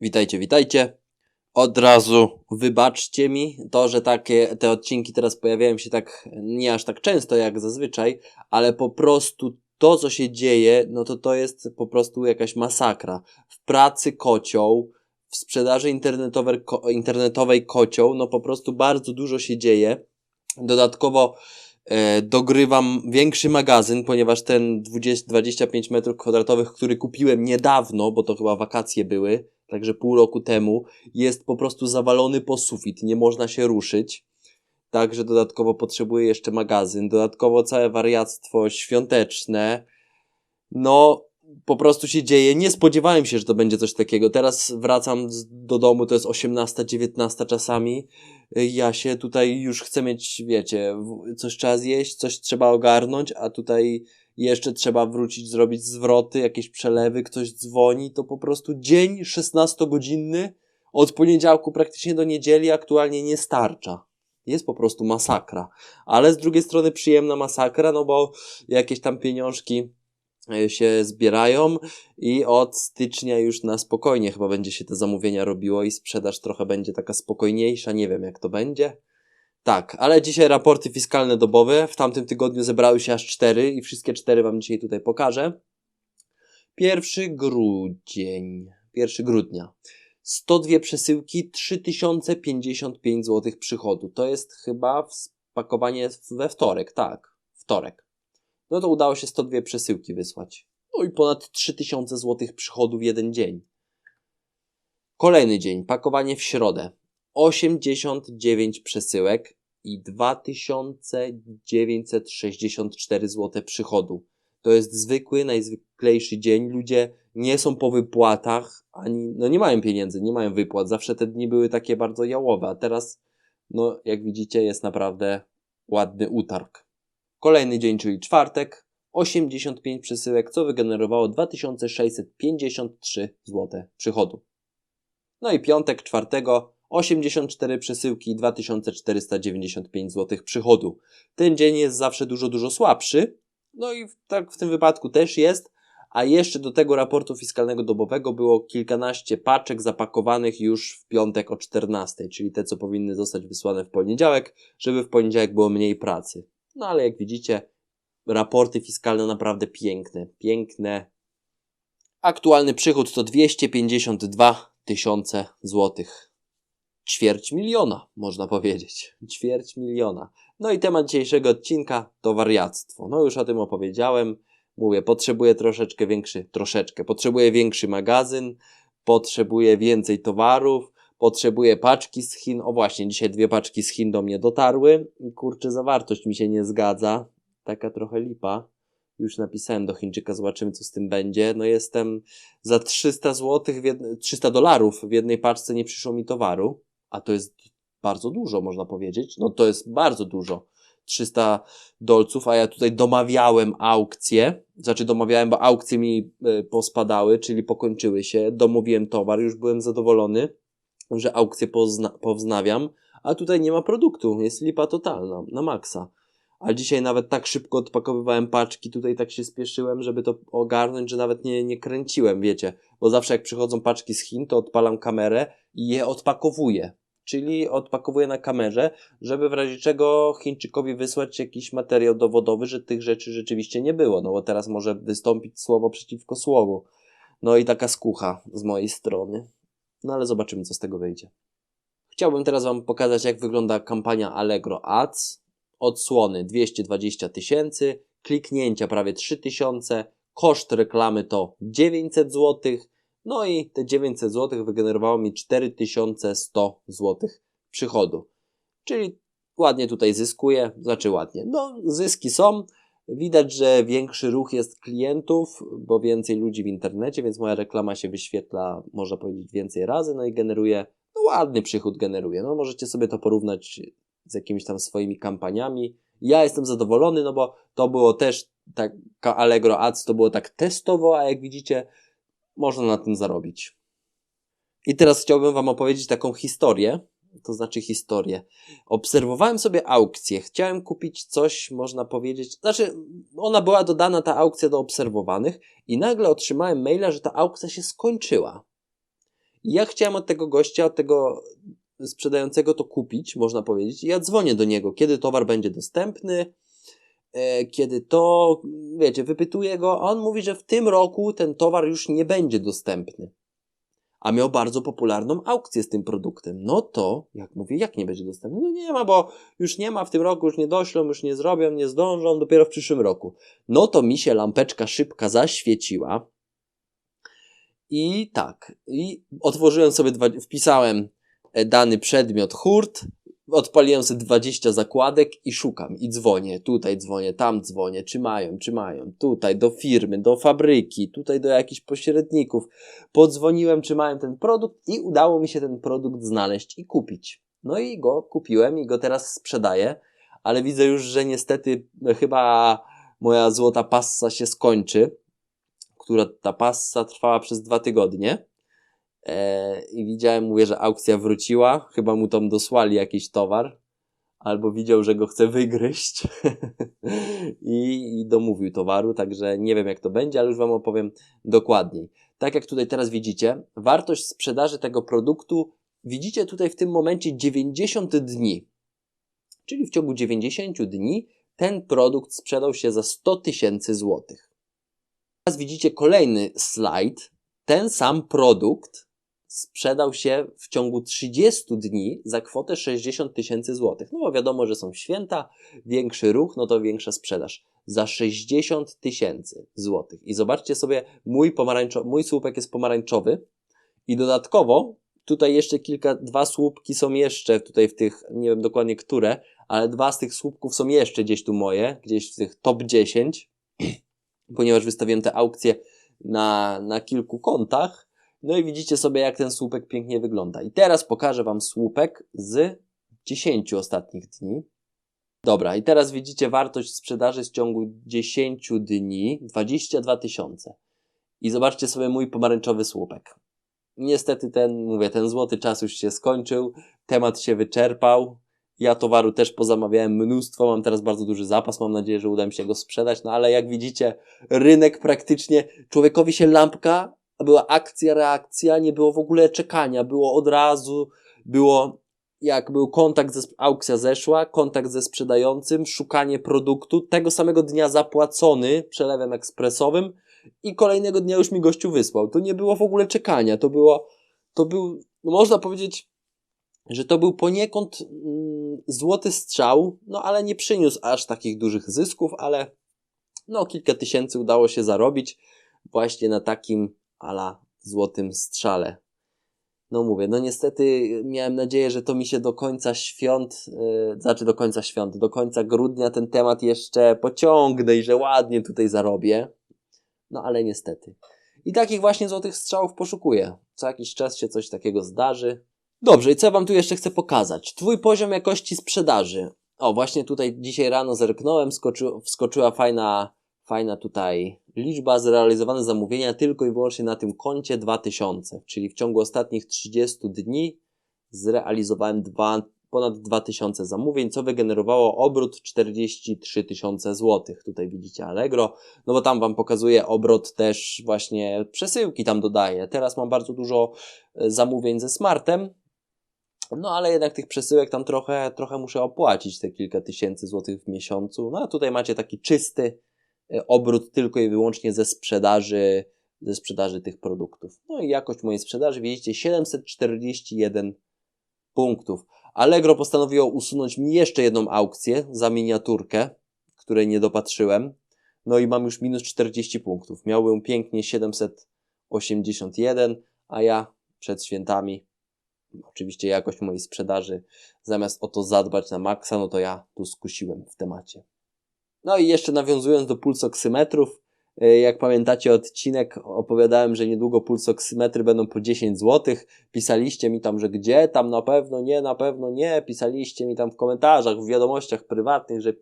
Witajcie, witajcie. Od razu wybaczcie mi to, że takie te odcinki teraz pojawiają się tak nie aż tak często jak zazwyczaj, ale po prostu to, co się dzieje, no to to jest po prostu jakaś masakra. W pracy kocioł, w sprzedaży internetowej, ko, internetowej kocioł, no po prostu bardzo dużo się dzieje. Dodatkowo e, dogrywam większy magazyn, ponieważ ten 20, 25 metrów kwadratowych, który kupiłem niedawno, bo to chyba wakacje były, także pół roku temu, jest po prostu zawalony po sufit, nie można się ruszyć. Także dodatkowo potrzebuję jeszcze magazyn, dodatkowo całe wariactwo świąteczne. No, po prostu się dzieje. Nie spodziewałem się, że to będzie coś takiego. Teraz wracam do domu, to jest 18, 19 czasami. Ja się tutaj już chcę mieć, wiecie, coś trzeba zjeść, coś trzeba ogarnąć, a tutaj jeszcze trzeba wrócić, zrobić zwroty, jakieś przelewy, ktoś dzwoni, to po prostu dzień 16-godzinny od poniedziałku praktycznie do niedzieli aktualnie nie starcza. Jest po prostu masakra. Ale z drugiej strony przyjemna masakra, no bo jakieś tam pieniążki e, się zbierają i od stycznia już na spokojnie chyba będzie się te zamówienia robiło i sprzedaż trochę będzie taka spokojniejsza, nie wiem jak to będzie. Tak, ale dzisiaj raporty fiskalne dobowe. W tamtym tygodniu zebrały się aż cztery i wszystkie cztery Wam dzisiaj tutaj pokażę. Pierwszy grudzień, 1 grudnia. 102 przesyłki, 3055 zł przychodu. To jest chyba spakowanie we wtorek, tak, wtorek. No to udało się 102 przesyłki wysłać. No i ponad 3000 zł przychodu w jeden dzień. Kolejny dzień, pakowanie w środę. 89 przesyłek i 2964 zł przychodu. To jest zwykły, najzwyklejszy dzień. Ludzie nie są po wypłatach, ani, no nie mają pieniędzy, nie mają wypłat. Zawsze te dni były takie bardzo jałowe, a teraz, no jak widzicie, jest naprawdę ładny utarg. Kolejny dzień, czyli czwartek, 85 przesyłek, co wygenerowało 2653 zł przychodu. No i piątek, czwartego, 84 przesyłki, 2495 zł przychodu. Ten dzień jest zawsze dużo, dużo słabszy. No i tak w tym wypadku też jest. A jeszcze do tego raportu fiskalnego dobowego było kilkanaście paczek zapakowanych już w piątek o 14, czyli te, co powinny zostać wysłane w poniedziałek, żeby w poniedziałek było mniej pracy. No ale jak widzicie, raporty fiskalne naprawdę piękne, piękne. Aktualny przychód to 252 tysiące złotych. Ćwierć miliona, można powiedzieć. Ćwierć miliona. No i temat dzisiejszego odcinka to wariactwo. No już o tym opowiedziałem. Mówię, potrzebuję troszeczkę większy, troszeczkę. Potrzebuję większy magazyn, potrzebuję więcej towarów, potrzebuję paczki z Chin. O właśnie, dzisiaj dwie paczki z Chin do mnie dotarły. Kurczę, zawartość mi się nie zgadza. Taka trochę lipa. Już napisałem do Chińczyka, zobaczymy co z tym będzie. No jestem za 300 zł, w jed... 300 dolarów w jednej paczce nie przyszło mi towaru, a to jest bardzo dużo, można powiedzieć. No to jest bardzo dużo. 300 dolców, a ja tutaj domawiałem aukcję, znaczy domawiałem, bo aukcje mi e, pospadały, czyli pokończyły się, domówiłem towar, już byłem zadowolony, że aukcję powznawiam, a tutaj nie ma produktu, jest lipa totalna, na maksa. A dzisiaj nawet tak szybko odpakowywałem paczki, tutaj tak się spieszyłem, żeby to ogarnąć, że nawet nie, nie kręciłem, wiecie. Bo zawsze jak przychodzą paczki z Chin, to odpalam kamerę je odpakowuję. Czyli odpakowuję na kamerze, żeby w razie czego Chińczykowi wysłać jakiś materiał dowodowy, że tych rzeczy rzeczywiście nie było. No bo teraz może wystąpić słowo przeciwko słowu. No i taka skucha z mojej strony. No ale zobaczymy, co z tego wyjdzie. Chciałbym teraz Wam pokazać, jak wygląda kampania Allegro Ads odsłony 220 tysięcy, kliknięcia prawie 3000, koszt reklamy to 900 zł, no i te 900 zł wygenerowało mi 4100 zł przychodu. Czyli ładnie tutaj zyskuję, znaczy ładnie. No, zyski są. Widać, że większy ruch jest klientów, bo więcej ludzi w internecie, więc moja reklama się wyświetla, można powiedzieć, więcej razy, no i generuje, no ładny przychód generuje. No możecie sobie to porównać z jakimiś tam swoimi kampaniami. Ja jestem zadowolony, no bo to było też tak, Allegro Ads to było tak testowo, a jak widzicie, można na tym zarobić. I teraz chciałbym Wam opowiedzieć taką historię, to znaczy historię. Obserwowałem sobie aukcję, chciałem kupić coś, można powiedzieć, znaczy ona była dodana, ta aukcja do obserwowanych i nagle otrzymałem maila, że ta aukcja się skończyła. I ja chciałem od tego gościa, od tego sprzedającego to kupić, można powiedzieć. I ja dzwonię do niego, kiedy towar będzie dostępny, kiedy to, wiecie, wypytuję go, a on mówi, że w tym roku ten towar już nie będzie dostępny. A miał bardzo popularną aukcję z tym produktem. No to, jak mówię, jak nie będzie dostępny? No nie ma, bo już nie ma w tym roku, już nie doślą, już nie zrobią, nie zdążą, dopiero w przyszłym roku. No to mi się lampeczka szybka zaświeciła. I tak, i otworzyłem sobie, wpisałem e, dany przedmiot hurt, odpaliłem sobie 20 zakładek i szukam i dzwonię, tutaj dzwonię, tam dzwonię, czy mają, czy mają, tutaj do firmy, do fabryki, tutaj do jakichś pośredników. Podzwoniłem, czy mają ten produkt i udało mi się ten produkt znaleźć i kupić. No i go kupiłem i go teraz sprzedaję, ale widzę już, że niestety no, chyba moja złota passa się skończy, która ta passa trwała przez dwa tygodnie. E, I widziałem, mówię, że aukcja wróciła, chyba mu tam dosłali jakiś towar, albo widział, że go chce wygryźć I, i domówił towaru, także nie wiem jak to będzie, ale już Wam opowiem dokładniej. Tak jak tutaj teraz widzicie, wartość sprzedaży tego produktu widzicie tutaj w tym momencie 90 dni. Czyli w ciągu 90 dni ten produkt sprzedał się za 100 tysięcy złotych. Teraz widzicie kolejny slajd. Ten sam produkt sprzedał się w ciągu 30 dni za kwotę 60 tysięcy złotych. No bo wiadomo, że są święta, większy ruch, no to większa sprzedaż. Za 60 tysięcy złotych. I zobaczcie sobie, mój, pomarańczo- mój słupek jest pomarańczowy i dodatkowo tutaj jeszcze kilka, dwa słupki są jeszcze tutaj w tych, nie wiem dokładnie które, ale dwa z tych słupków są jeszcze gdzieś tu moje, gdzieś w tych top 10, ponieważ wystawiłem te aukcje na, na kilku kontach. No i widzicie sobie, jak ten słupek pięknie wygląda. I teraz pokażę Wam słupek z 10 ostatnich dni. Dobra, i teraz widzicie wartość sprzedaży z ciągu 10 dni 22 tysiące. I zobaczcie sobie mój pomarańczowy słupek. Niestety ten, mówię, ten złoty czas już się skończył, temat się wyczerpał. Ja towaru też pozamawiałem mnóstwo, mam teraz bardzo duży zapas, mam nadzieję, że uda mi się go sprzedać, no ale jak widzicie, rynek praktycznie, człowiekowi się lampka, była akcja, reakcja, nie było w ogóle czekania, było od razu, było jak był kontakt, ze, aukcja zeszła, kontakt ze sprzedającym, szukanie produktu, tego samego dnia zapłacony przelewem ekspresowym i kolejnego dnia już mi gościu wysłał. To nie było w ogóle czekania, to było, to był, no można powiedzieć, że to był poniekąd mm, złoty strzał, no ale nie przyniósł aż takich dużych zysków, ale no kilka tysięcy udało się zarobić właśnie na takim ala złotym strzale. No mówię, no niestety miałem nadzieję, że to mi się do końca świąt, yy, znaczy do końca świąt, do końca grudnia ten temat jeszcze pociągnę i że ładnie tutaj zarobię. No ale niestety. I takich właśnie złotych strzałów poszukuję. Co jakiś czas się coś takiego zdarzy. Dobrze, i co ja Wam tu jeszcze chcę pokazać? Twój poziom jakości sprzedaży. O, właśnie tutaj dzisiaj rano zerknąłem, skoczy, wskoczyła fajna, fajna tutaj liczba zrealizowane zamówienia tylko i wyłącznie na tym koncie 2000, czyli w ciągu ostatnich 30 dni zrealizowałem dwa, ponad 2000 zamówień, co wygenerowało obrót 43 tysiące złotych. Tutaj widzicie Allegro, no bo tam Wam pokazuje obrót też właśnie przesyłki tam dodaję. Teraz mam bardzo dużo e, zamówień ze Smartem, no ale jednak tych przesyłek tam trochę, trochę muszę opłacić, te kilka tysięcy złotych w miesiącu. No a tutaj macie taki czysty obrót tylko i wyłącznie ze sprzedaży, ze sprzedaży tych produktów. No i jakość mojej sprzedaży, widzicie, 741 punktów. Allegro postanowiło usunąć mi jeszcze jedną aukcję za miniaturkę, której nie dopatrzyłem. No i mam już minus 40 punktów. Miałbym pięknie 781, a ja przed świętami oczywiście jakość mojej sprzedaży, zamiast o to zadbać na maksa, no to ja tu skusiłem w temacie. No i jeszcze nawiązując do pulsoksymetrów, e, jak pamiętacie odcinek, opowiadałem, że niedługo pulsoksymetry będą po 10 zł. Pisaliście mi tam, że gdzie, tam na pewno nie, na pewno nie. Pisaliście mi tam w komentarzach, w wiadomościach prywatnych, że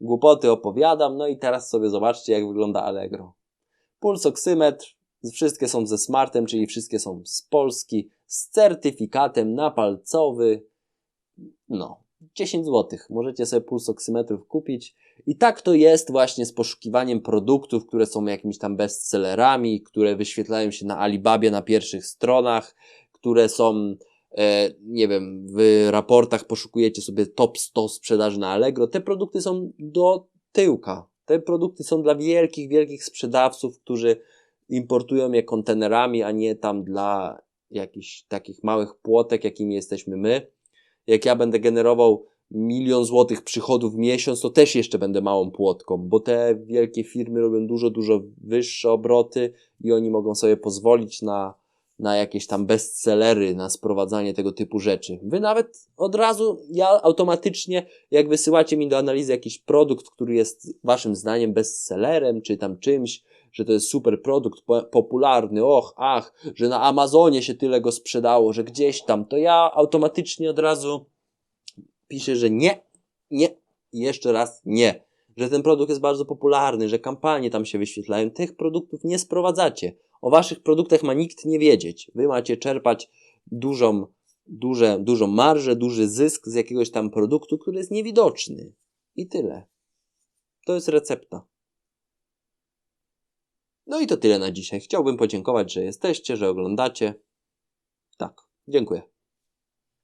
głupoty opowiadam. No i teraz sobie zobaczcie, jak wygląda Allegro. Pulsoksymetr, wszystkie są ze smartem, czyli wszystkie są z Polski, z certyfikatem napalcowy. No, 10 zł. Możecie sobie pulsoksymetrów kupić. I tak to jest właśnie z poszukiwaniem produktów, które są jakimiś tam bestsellerami, które wyświetlają się na Alibabie na pierwszych stronach, które są, e, nie wiem, w raportach poszukujecie sobie top 100 sprzedaży na Allegro, te produkty są do tyłka. Te produkty są dla wielkich, wielkich sprzedawców, którzy importują je kontenerami, a nie tam dla jakichś takich małych płotek, jakimi jesteśmy my. Jak ja będę generował milion złotych przychodów w miesiąc, to też jeszcze będę małą płotką, bo te wielkie firmy robią dużo, dużo wyższe obroty i oni mogą sobie pozwolić na, na jakieś tam bestsellery, na sprowadzanie tego typu rzeczy. Wy nawet od razu, ja automatycznie, jak wysyłacie mi do analizy jakiś produkt, który jest waszym zdaniem bestsellerem, czy tam czymś, że to jest super produkt, po- popularny, och, ach, że na Amazonie się tyle go sprzedało, że gdzieś tam, to ja automatycznie od razu piszę, że nie, nie jeszcze raz nie. Że ten produkt jest bardzo popularny, że kampanie tam się wyświetlają. Tych produktów nie sprowadzacie. O waszych produktach ma nikt nie wiedzieć. Wy macie czerpać dużą, duże, dużą marżę, duży zysk z jakiegoś tam produktu, który jest niewidoczny. I tyle. To jest recepta. No i to tyle na dzisiaj. Chciałbym podziękować, że jesteście, że oglądacie. Tak, dziękuję.